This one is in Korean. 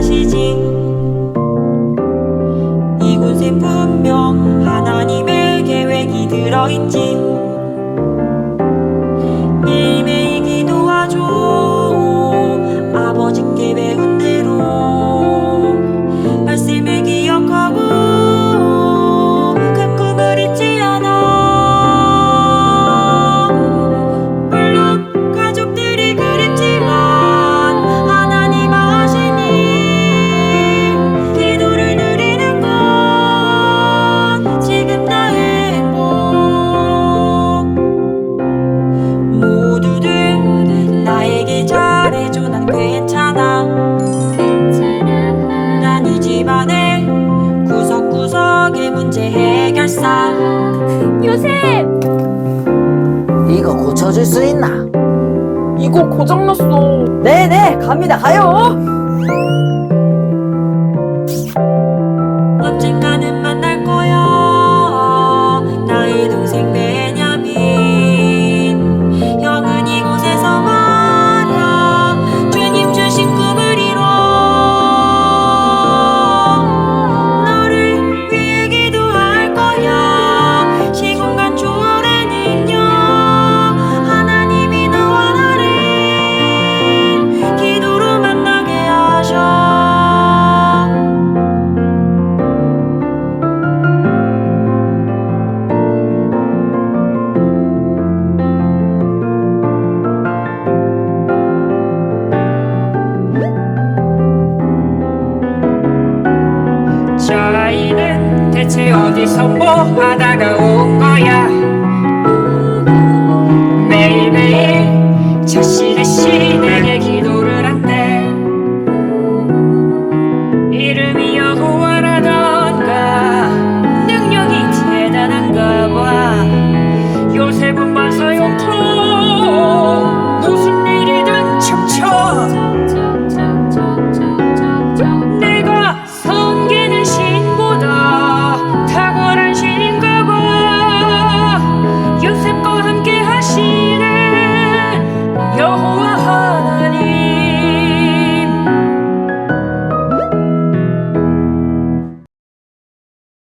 하시지. 이곳에 분명 하나님의 계획이 들어있지. 햇살 요셉 이거 고쳐줄 수 있나? 이거 고장났어. 네네, 갑니다. 가요. 샤이는 대체 어디서 뭐 하다가 온 거야? 매일매일 자신의 신에게 기도를 한대. 이름이 여호와라던가 능력이 대단한가 봐. 요셉은 만사용터